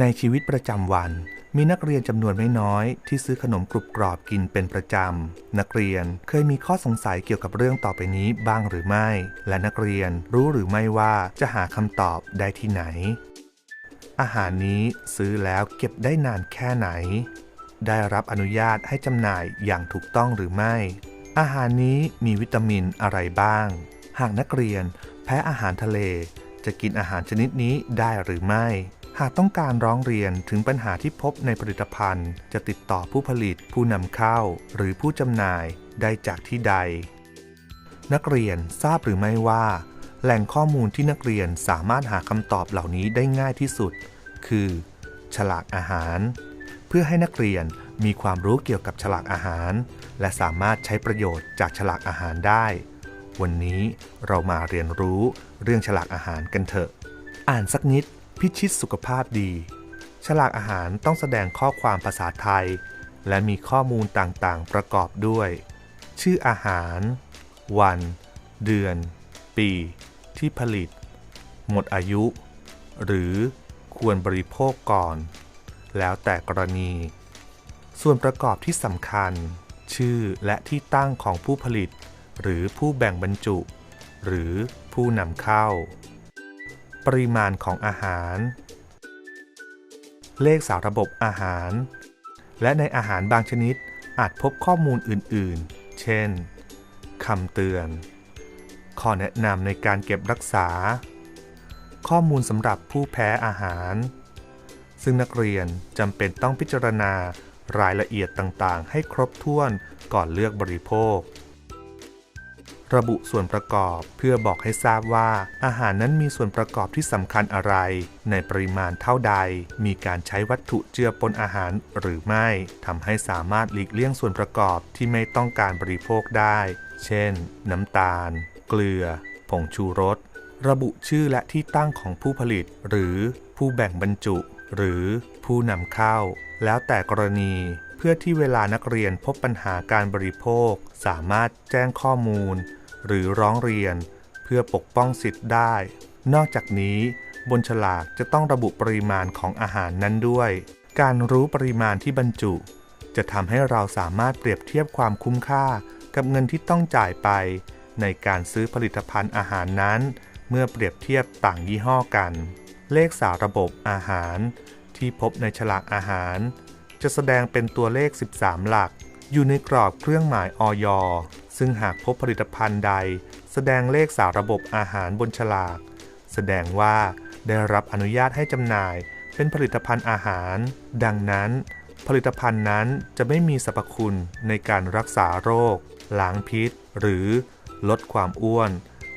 ในชีวิตประจำวัน มีนักเรียนจำนวนไม่น้อยที่ซื้อขนมกรุบกรอบกินเป็นประจำ นักเรียนเคยมีข้อสงสัยเกี่ยวกับเรื่องต่อไปนี้บ้างหรือไม่ และนักเรียนรู้หรือไม่ว่าจะหาคำตอบได้ที่ไหน อาหารนี้ซื้อแล้วเก็บได้นานแค่ไหน ได้รับอนุญาตให้จำหน่ายอย่างถูกต้องหรือไม่ อาหารนี้มีวิตามินอะไรบ้าง หากนักเรียนแพ้อาหารทะเล จะกินอาหารชนิดนี้ได้หรือไม่ หากต้องการร้องเรียนถึงปัญหาที่พบในผลิตภัณฑ์ จะติดต่อผู้ผลิต ผู้นำเข้า หรือผู้จำหน่ายได้จากที่ใด นักเรียนทราบหรือไม่ว่า แหล่งข้อมูลที่นักเรียนสามารถหาคำตอบเหล่านี้ได้ง่ายที่สุด คือ ฉลากอาหาร เพื่อให้นักเรียนมีความรู้เกี่ยวกับฉลากอาหาร และสามารถใช้ประโยชน์จากฉลากอาหารได้ วันนี้เรามาเรียนรู้เรื่องฉลากอาหารกันเถอะ อ่านสักนิด พิชิตสุขภาพดี ฉลากอาหารต้องแสดงข้อความภาษาไทย และมีข้อมูลต่างๆประกอบด้วย ชื่ออาหาร วัน เดือน ปี ที่ผลิต หมดอายุ หรือควรบริโภคก่อน แล้วแต่กรณี ส่วนประกอบที่สำคัญ ชื่อและที่ตั้งของผู้ผลิต หรือผู้แบ่งบรรจุ หรือผู้นำเข้า ปริมาณของอาหาร เลขสาระบบอาหาร และในอาหารบางชนิดอาจพบข้อมูลอื่นๆ เช่น คำเตือน ข้อแนะนำในการเก็บรักษา ข้อมูลสำหรับผู้แพ้อาหาร ซึ่งนักเรียนจำเป็นต้องพิจารณารายละเอียดต่างๆ ให้ครบถ้วนก่อนเลือกบริโภค ระบุส่วนประกอบเพื่อบอกให้ทราบว่า อาหารนั้นมีส่วนประกอบที่สำคัญอะไร ในปริมาณเท่าใด มีการใช้วัตถุเจือปนอาหารหรือไม่ทำให้สามารถหลีกเลี่ยงส่วนประกอบที่ไม่ต้องการบริโภคได้ เช่น น้ำตาล เกลือ ผงชูรส ระบุชื่อและที่ตั้งของผู้ผลิต หรือผู้แบ่งบรรจุ หรือผู้นำเข้า แล้วแต่กรณีเพื่อที่เวลานักเรียนพบปัญหาการบริโภค สามารถแจ้งข้อมูล หรือร้องเรียน เพื่อปกป้องสิทธิ์ได้ นอกจากนี้ บนฉลากจะต้องระบุปริมาณของอาหารนั้นด้วย การรู้ปริมาณที่บรรจุ จะทำให้เราสามารถเปรียบเทียบความคุ้มค่ากับเงินที่ต้องจ่ายไป ในการซื้อผลิตภัณฑ์อาหารนั้น เมื่อเปรียบเทียบต่างยี่ห้อกัน เลขสาระบบอาหาร ที่พบในฉลากอาหาร จะแสดงเป็นตัวเลข 13 หลัก อยู่ในกรอบเครื่องหมายออย ซึ่งหากพบผลิตภัณฑ์ใด แสดงเลขสาระบบอาหารบนฉลาก แสดงว่าได้รับอนุญาตให้จำหน่ายเป็นผลิตภัณฑ์อาหาร ดังนั้น ผลิตภัณฑ์นั้นจะไม่มีสรรพคุณในการรักษาโรค ล้างพิษ หรือลดความอ้วน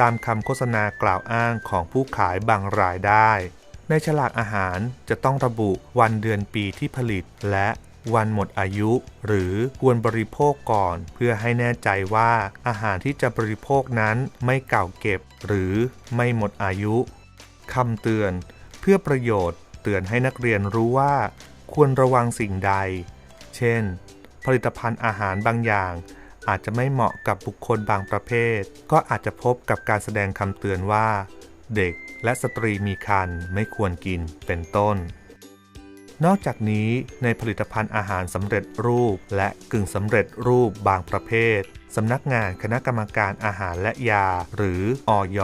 ตามคำโฆษณากล่าวอ้างของผู้ขายบางรายได้ ในฉลากอาหารจะต้องระบุวันเดือนปีที่ผลิต และ วันหมดอายุ หรือควรบริโภคก่อน เพื่อให้แน่ใจว่าอาหารที่จะบริโภคนั้นไม่เก่าเก็บ หรือไม่หมดอายุคำเตือน เพื่อประโยชน์เตือนให้นักเรียนรู้ว่า ควรระวังสิ่งใด เช่น ผลิตภัณฑ์อาหารบางอย่าง อาจจะไม่เหมาะกับบุคคลบางประเภท ก็อาจจะพบกับการแสดงคำเตือนว่า เด็กและสตรีมีครรภ์ไม่ควรกินเป็นต้น นอกจากนี้ในผลิตภัณฑ์อาหารสำเร็จรูป และกึ่งสำเร็จรูปบางประเภทสำนักงานคณะกรรมการอาหารและยา หรืออย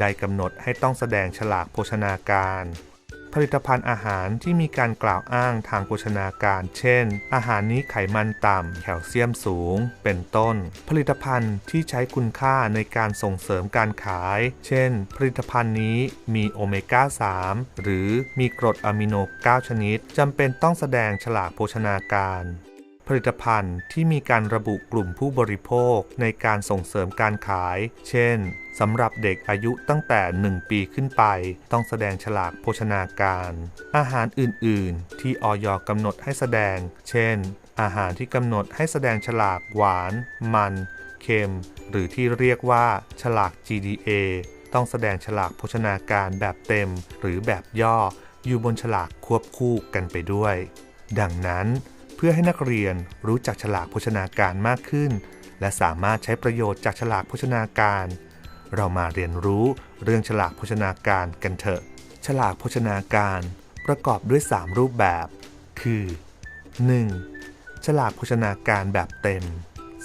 ได้กำหนดให้ต้องแสดงฉลากโภชนาการ ผลิตภัณฑ์อาหารที่มีการกล่าวอ้างทางโภชนาการ เช่น อาหารนี้ไขมันต่ำ แคลเซียมสูง เป็นต้น ผลิตภัณฑ์ที่ใช้คุณค่าในการส่งเสริมการขาย เช่น ผลิตภัณฑ์นี้มีโอเมก้า 3 หรือมีกรดอะมิโน 9 ชนิด จำเป็นต้องแสดงฉลากโภชนาการ ผลิตภัณฑ์ที่มีการระบุกลุ่มผู้บริโภคในการส่งเสริมการขาย เช่นสำหรับเด็กอายุตั้งแต่ 1 ปีขึ้นไป ต้องแสดงฉลากโภชนาการ อาหารอื่น ๆ ที่ออยกำหนดให้แสดง เช่น อาหารที่กำหนดให้แสดงฉลากหวาน มัน เค็ม หรือที่เรียกว่าฉลาก GDA ต้องแสดงฉลากโภชนาการแบบเต็ม หรือแบบย่ออยู่บนฉลากควบคู่กันไปด้วย ดังนั้น เพื่อให้นักเรียนรู้จักฉลากโภชนาการมากขึ้น และสามารถใช้ประโยชน์จากฉลากโภชนาการ เรามาเรียนรู้เรื่องฉลากโภชนาการกันเถอะ ฉลากโภชนาการประกอบด้วย 3 รูปแบบ คือ 1. ฉลากโภชนาการแบบเต็ม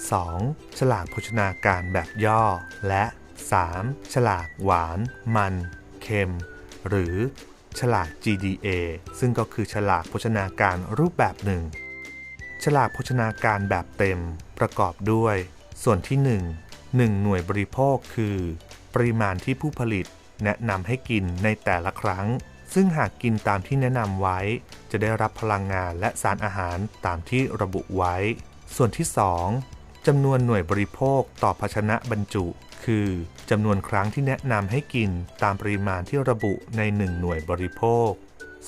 2. ฉลากโภชนาการแบบย่อ และ 3. ฉลากหวาน มัน เค็ม หรือฉลาก GDA ซึ่งก็คือฉลากโภชนาการรูปแบบหนึ่ง ฉลากโภชนาการแบบเต็มประกอบด้วย ส่วนที่ 1 1 หน่วยบริโภคคือ ปริมาณที่ผู้ผลิตแนะนำให้กินในแต่ละครั้ง ซึ่งหากกินตามที่แนะนำไว้ จะได้รับพลังงานและสารอาหารตามที่ระบุไว้ ส่วนที่ 2จำนวนหน่วยบริโภคต่อภาชนะบรรจุ คือจำนวนครั้งที่แนะนำให้กินตามปริมาณที่ระบุใน 1 หน่วยบริโภค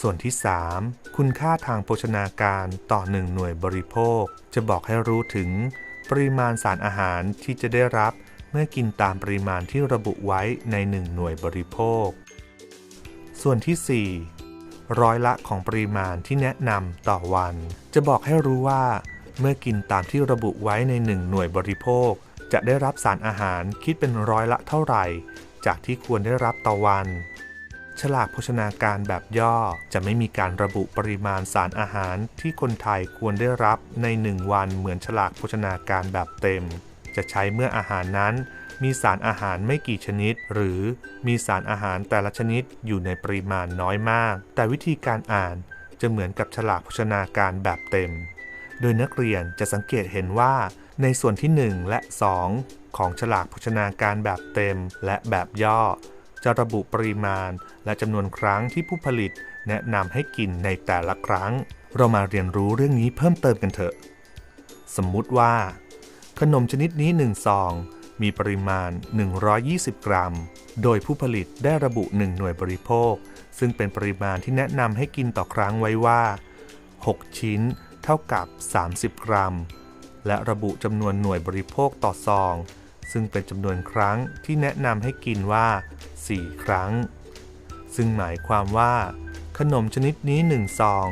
ส่วนที่ 3 คุณค่าทางโภชนาการต่อ 1 หน่วยบริโภค จะบอกให้รู้ถึง ปริมาณสารอาหารที่จะได้รับ เมื่อกินตามปริมาณที่ระบุไว้ใน 1 หน่วยบริโภค ส่วนที่ 4 ร้อยละของปริมาณที่แนะนำต่อวัน จะบอกให้รู้ว่า เมื่อกินตามที่ระบุไว้ใน 1 หน่วยบริโภค จะได้รับสารอาหารคิดเป็นร้อยละเท่าไหร่ จากที่ควรได้รับต่อวัน ฉลากโภชนาการแบบย่อจะไม่มีการระบุปริมาณสารอาหารที่คนไทยควรได้รับใน 1 วันเหมือนฉลากโภชนาการแบบเต็ม จะใช้เมื่ออาหารนั้น มีสารอาหารไม่กี่ชนิด หรือมีสารอาหารแต่ละชนิดอยู่ในปริมาณน้อยมาก แต่วิธีการอ่านจะเหมือนกับฉลากโภชนาการแบบเต็ม โดยนักเรียนจะสังเกตเห็นว่า ในส่วนที่ 1 และ 2 ของฉลากโภชนาการแบบเต็มและแบบย่อ จะระบุปริมาณ และจำนวนครั้งที่ผู้ผลิต แนะนำให้กินในแต่ละครั้ง เรามาเรียนรู้เรื่องนี้เพิ่มเติมกันเถอะ สมมุติว่า ขนมชนิดนี้1ซองมีปริมาณ 120 กรัม โดยผู้ผลิตได้ระบุ 1 หน่วยบริโภค ซึ่งเป็นปริมาณที่แนะนำให้กินต่อครั้งไว้ว่า 6 ชิ้นเท่ากับ 30 กรัม และระบุจำนวนหน่วยบริโภคต่อซอง ซึ่งเป็นจำนวนครั้งที่แนะนำให้กินว่า 4 ครั้ง ซึ่งหมายความว่า ขนมชนิดนี้ 1 ซอง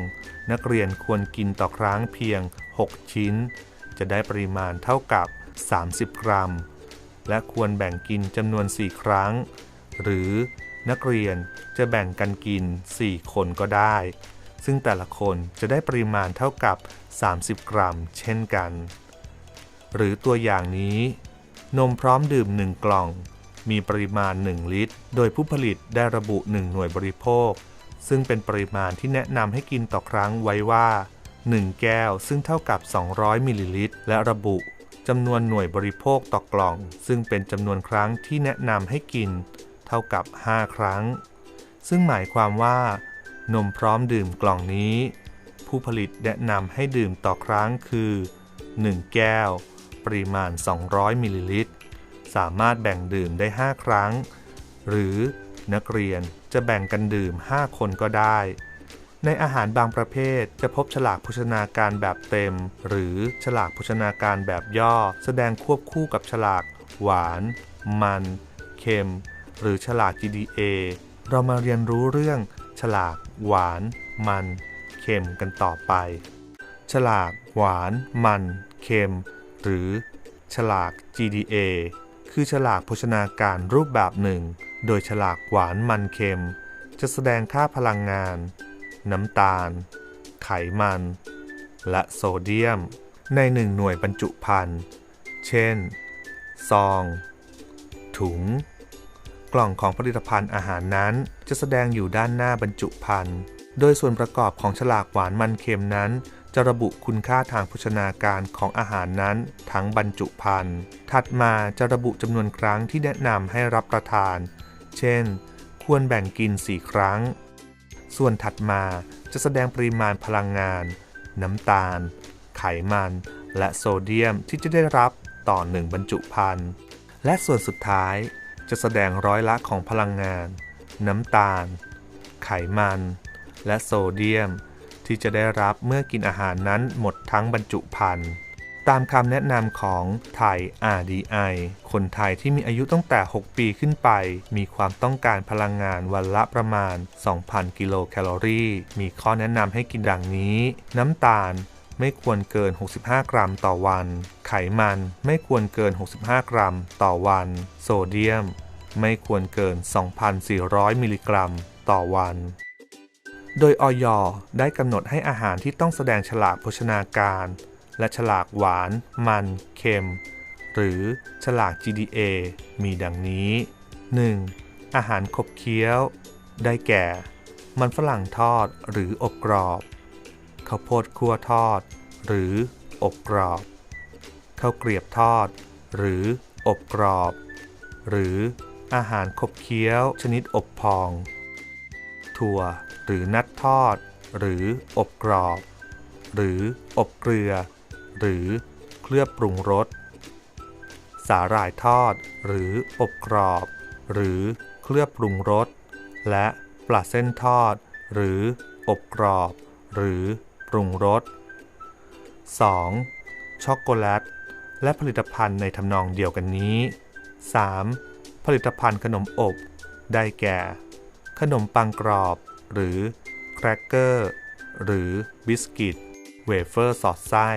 นักเรียนควรกินต่อครั้งเพียง 6 ชิ้น จะได้ปริมาณเท่ากับ 30 กรัม และควรแบ่งกินจำนวน 4 ครั้ง หรือนักเรียนจะแบ่งกันกิน 4 คนก็ได้ ซึ่งแต่ละคนจะได้ปริมาณเท่ากับ 30 กรัม เช่นกัน หรือตัวอย่างนี้ นมพร้อมดื่ม 1 กล่อง มีปริมาณ 1 ลิตร โดยผู้ผลิตได้ระบุ 1 หน่วยบริโภค ซึ่งเป็นปริมาณที่แนะนำให้กินต่อครั้งไว้ว่า 1 แก้ว ซึ่งเท่ากับ 200มิลลิลิตร และระบุจำนวนหน่วยบริโภคต่อกล่อง ซึ่งเป็นจำนวนครั้งที่แนะนำให้กิน เท่ากับ 5 ครั้ง ซึ่งหมายความว่า นมพร้อมดื่มกล่องนี้ ผู้ผลิตแนะนำให้ดื่มต่อครั้งคือ 1 แก้ว ปริมาณ 200 มิลลิลิตร สามารถแบ่งดื่มได้ 5 ครั้ง หรือนักเรียนจะแบ่งกันดื่ม 5 คนก็ได้ ในอาหารบางประเภทจะพบฉลากโภชนาการแบบเต็ม หรือฉลากโภชนาการแบบย่อ แสดงควบคู่กับฉลาก หวาน มัน เค็ม หรือฉลาก GDA เรามาเรียนรู้เรื่อง ฉลาก หวาน มัน เค็มกันต่อไป ฉลาก หวาน มัน เค็ม หรือฉลาก GDA คือฉลากโภชนาการรูปแบบหนึ่ง โดยฉลากหวานมันเค็ม จะแสดงค่าพลังงาน น้ำตาล ไขมัน และโซเดียม ในหนึ่งหน่วยบรรจุภัณฑ์ เช่น ซอง ถุง กล่องของผลิตภัณฑ์อาหารนั้นจะแสดงอยู่ด้านหน้าบรรจุภัณฑ์ โดยส่วนประกอบของฉลากหวานมันเค็มนั้น จะระบุคุณค่าทางโภชนาการของอาหารนั้นทั้งบรรจุภัณฑ์ ถัดมาจะระบุจำนวนครั้งที่แนะนำให้รับประทาน เช่น ควรแบ่งกิน 4 ครั้ง ส่วนถัดมาจะแสดงปริมาณพลังงาน น้ำตาล ไขมัน และโซเดียมที่จะได้รับต่อหนึ่งบรรจุภัณฑ์ และส่วนสุดท้ายจะแสดงร้อยละของพลังงาน น้ำตาล ไขมัน และโซเดียม ที่จะได้รับเมื่อกินอาหารนั้นหมดทั้งบรรจุภัณฑ์ตามคำแนะนำของไทย RDI คนไทยที่มีอายุตั้งแต่ 6 ปีขึ้นไป มีความต้องการพลังงานวันละประมาณ 2,000 กิโลแคลอรี่ มีข้อแนะนำให้กินดังนี้ น้ำตาลไม่ควรเกิน 65 กรัมต่อวัน ไขมันไม่ควรเกิน 65 กรัมต่อวัน โซเดียม ไม่ควรเกิน 2,400 มิลลิกรัม ต่อวัน โดยออยได้กำหนดให้อาหารที่ต้องแสดงฉลากโภชนาการ และฉลากหวาน มัน เค็ม หรือฉลาก GDA มีดังนี้ 1. อาหารขบเคี้ยว ได้แก่ มันฝรั่งทอดหรืออบกรอบ ข้าวโพดคั่วทอด หรืออบกรอบ ข้าวเกรียบทอด หรืออบกรอบ หรืออาหารขบเคี้ยวชนิดอบพอง ถั่ว หรือนัดทอด หรืออบกรอบ หรืออบเกลือ หรือเคลือบปรุงรส สาหร่ายทอด หรืออบกรอบ หรือเคลือบปรุงรส และปลาเส้นทอด หรืออบกรอบ หรือปรุงรส 2. ช็อกโกแลต และผลิตภัณฑ์ในทำนองเดียวกันนี้ 3. ผลิตภัณฑ์ขนมอบ ได้แก่ ขนมปังกรอบ หรือแครกเกอร์หรือบิสกิตเวเฟอร์สอดไส้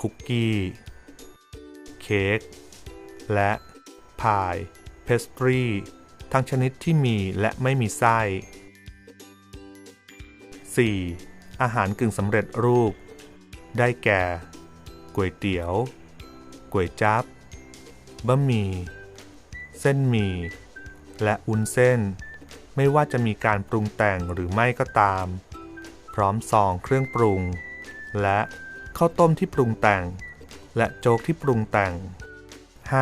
คุกกี้ เค้ก และพายเพสตรีทั้งชนิดที่มีและไม่มีไส้ 4. อาหารกึ่งสำเร็จรูป ได้แก่ก๋วยเตี๋ยวก๋วยจั๊บบะหมี่ เส้นหมี่ และอุ้นเส้น ไม่ว่าจะมีการปรุงแต่งหรือไม่ก็ตาม พร้อมซองเครื่องปรุง และข้าวต้มที่ปรุงแต่ง และโจ๊กที่ปรุงแต่ง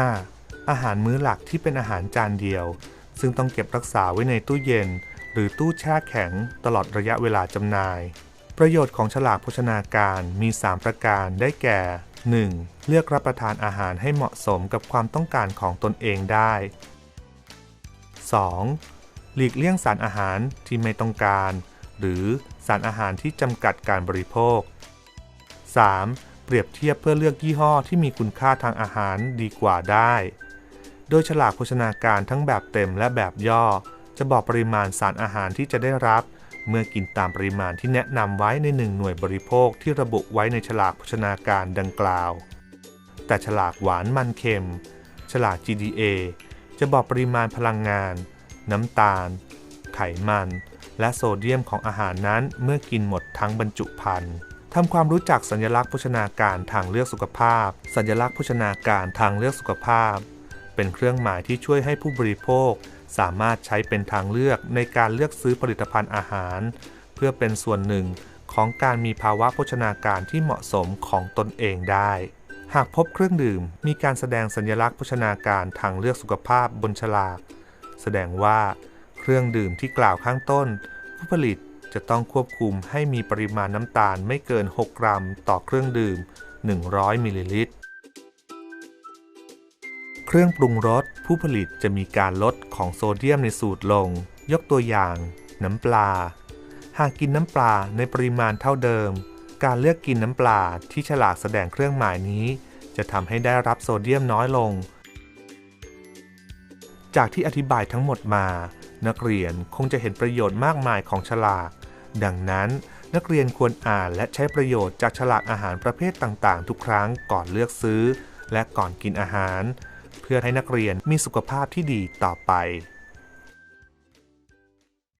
5. อาหารมื้อหลักที่เป็นอาหารจานเดียว ซึ่งต้องเก็บรักษาไว้ในตู้เย็น หรือตู้แช่แข็งตลอดระยะเวลาจำหน่าย ประโยชน์ของฉลากโภชนาการมี 3 ประการได้แก่ 1. เลือกรับประทานอาหารให้เหมาะสมกับความต้องการของตนเองได้ 2. หลีกเลี่ยงสารอาหารที่ไม่ต้องการ หรือสารอาหารที่จำกัดการบริโภค 3. เปรียบเทียบเพื่อเลือกยี่ห้อที่มีคุณค่าทางอาหารดีกว่าได้ โดยฉลากโภชนาการทั้งแบบเต็มและแบบย่อ จะบอกปริมาณสารอาหารที่จะได้รับ เมื่อกินตามปริมาณที่แนะนำไว้ในหนึ่งหน่วยบริโภคที่ระบุไว้ในฉลากโภชนาการดังกล่าว แต่ฉลากหวานมันเค็ม ฉลาก GDA จะบอกปริมาณพลังงาน น้ำตาล ไขมัน และโซเดียมของอาหารนั้นเมื่อกินหมดทั้งบรรจุภัณฑ์ทำความรู้จักสัญลักษณ์โภชนาการทางเลือกสุขภาพ สัญลักษณ์โภชนาการทางเลือกสุขภาพ เป็นเครื่องหมายที่ช่วยให้ผู้บริโภค สามารถใช้เป็นทางเลือกในการเลือกซื้อผลิตภัณฑ์อาหาร เพื่อเป็นส่วนหนึ่งของการมีภาวะโภชนาการที่เหมาะสมของตนเองได้ หากพบเครื่องดื่มมีการแสดงสัญลักษณ์โภชนาการทางเลือกสุขภาพบนฉลาก แสดงว่าเครื่องดื่มที่กล่าวข้างต้น ผู้ผลิตจะต้องควบคุมให้มีปริมาณน้ำตาลไม่เกิน 6 กรัม ต่อเครื่องดื่ม 100มิลลิลิตร เครื่องปรุงรสผู้ผลิตจะมีการลดของโซเดียมในสูตรลง ยกตัวอย่าง น้ำปลา หากกินน้ำปลาในปริมาณเท่าเดิม การเลือกกินน้ำปลาที่ฉลากแสดงเครื่องหมายนี้ จะทำให้ได้รับโซเดียมน้อยลง จากที่อธิบายทั้งหมดมา นักเรียนคงจะเห็นประโยชน์มากมายของฉลาก ดังนั้นนักเรียนควรอ่านและใช้ประโยชน์จากฉลากอาหารประเภทต่างๆ ทุกครั้งก่อนเลือกซื้อ และก่อนกินอาหาร เพื่อให้นักเรียนมีสุขภาพที่ดีต่อไป